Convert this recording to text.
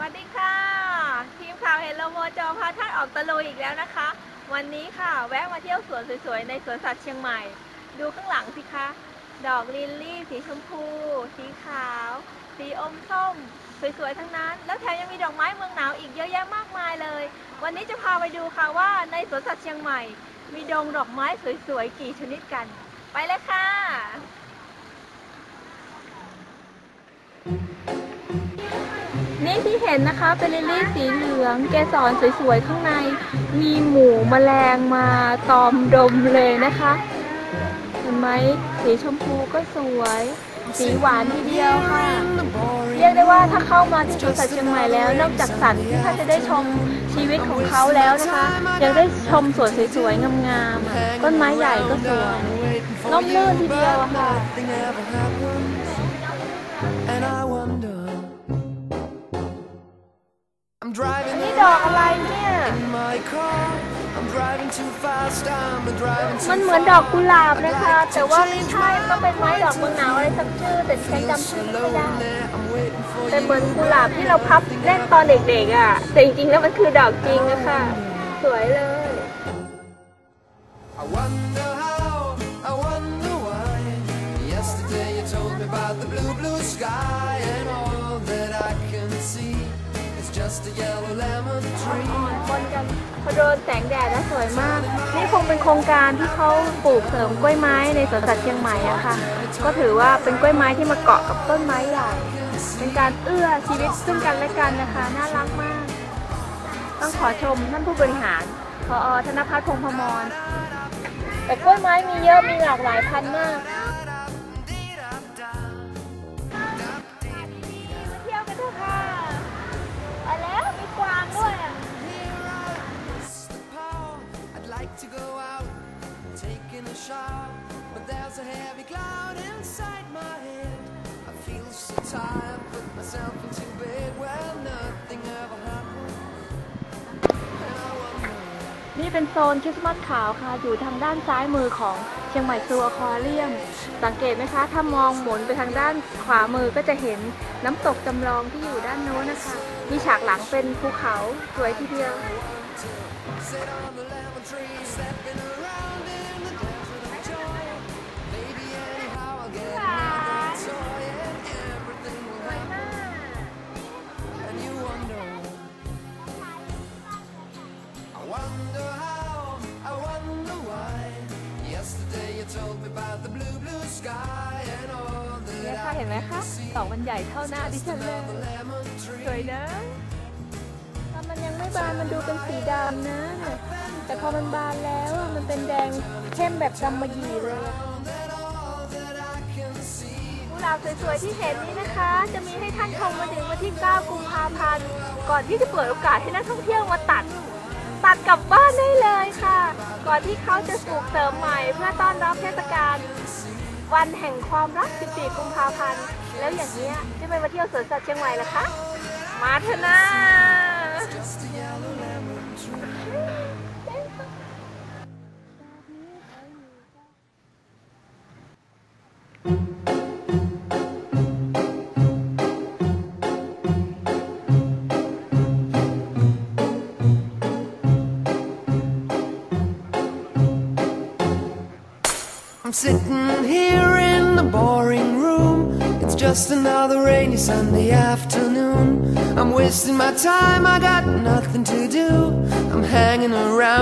วัสดีค่ะ ทีมข่าวเฮลโลโมจอพาท่านออกตะลุยอีกแล้วนะคะ วันนี้ค่ะแวะมาเที่ยวสวนสวยๆ ในสวนสัตว์เชียงใหม่ ดูข้างหลังสิคะ ดอกลิลลี่ สีชมพู สีขาว สีอมส้ม สวยๆ ทั้งนั้น แล้วแถมยังมีดอกไม้เมืองหนาวอีกเยอะแยะมากมายเลย วันนี้จะพาไปดูค่ะว่าในสวนสัตว์เชียงใหม่ มีดงดอกไม้สวยๆ กี่ชนิดกัน ไปเลยค่ะ นี่ที่เห็นนะคะเป็นลิลลี่สีเหลือง เกสรสวยๆข้างใน มีหมูแมลงมาตอมดมเลยนะคะ เห็นไหมสีชมพูก็สวย สีหวานทีเดียวค่ะ เรียกได้ว่าถ้าเข้ามาที่สวนสัตว์เชียงใหม่แล้ว นอกจากสัตว์ที่ท่านจะได้ชมชีวิตของเขาแล้วนะคะยังได้ชมสวนสวยๆงามๆต้นไม้ใหญ่ก็สวยร่มรื่นทีเดียวค่ะ and I wonder. I'm driving นี่ดอกอะไรเนี่ย in my car. I'm driving too fast. I'm driving too มันเหมือนดอกกุหลาบนะคะ แต่ว่าไม่ใช่ก็เป็นไม้ดอกเมืองหนาวอะไรสักชื่อ แต่ฉันจำชื่อไม่ได้ lonely. I'm waiting for แต่ you. เหมือนกุหลาบที่เราพับเล่นตอนเด็กๆอะ แต่จริงๆแล้วมันคือดอกจริงนะคะ สวยเลย I wonder how. I wonder why. Yesterday you told me about the blue, blue sky, just a yellow lemon tree. อ่อนปนกันพอโดนแสงแดดแล้วสวยมาก นี่คงเป็นโครงการที่เขาปลูกเสริมกล้วยไม้ในสวนสัตว์เชียงใหม่อะค่ะ ก็ถือว่าเป็นกล้วยไม้ที่มาเกาะกับต้นไม้ใหญ่ เป็นการเอื้อชีวิตซึ่งกันและกันนะคะ น่ารักมาก ต้องขอชมท่านผู้บริหารพอธนพัฒน์พงษ์พมร แต่กล้วยไม้มีเยอะมีหลากหลายพันธุ์มาก tired, put myself into bed. Well, nothing ever happened. And I wonder. นี่เป็นโซนคริสต์มาสขาวค่ะ อยู่ทางด้านซ้ายมือของเชียงใหม่ซูอควาเรียม สังเกตไหมคะ ถ้ามองหมุนไปทางด้านขวามือก็จะเห็นน้ำตกจำลองที่อยู่ด้านโน้นนะคะ มีฉากหลังเป็นภูเขาสวยทีเดียว Sit on the lemon tree, stepping around wonder how, I wonder why. Yesterday you told me about the blue, blue sky and all เนี่ย that ค่ะ I เห็นไหมคะ ดอกมันใหญ่เท่าหน้าดิฉันเลย the lemon ส tree. วยนะถ้ามันยังไม่บานมันดูเป็นสีดำนะ แต่พอมันบานแล้วอะมันเป็นแดงเข้มแบบกำมะหยี่เลยอะ กุหลาบสวยๆที่เห็นนี้นะคะ จะมีให้ท่านชมมาถึงวันที่ 9 กุมภาพันธ์ ก่อนที่จะเปิดโอกาสให้นักท่องเที่ยวมาตัด ตัดกลับบ้านได้เลยค่ะ ก่อนที่เขาจะปลูกเสริมใหม่เพื่อต้อนรับเทศกาลวันแห่งความรัก 14 กุมภาพันธ์ แล้วอย่างเนี้ยจะไปมาเที่ยวสวนสัตว์เชียงใหม่เหรอคะ มาเถอะนะ sitting here in the boring room. It's just another rainy Sunday afternoon. I'm wasting my time, I got nothing to do. I'm hanging around.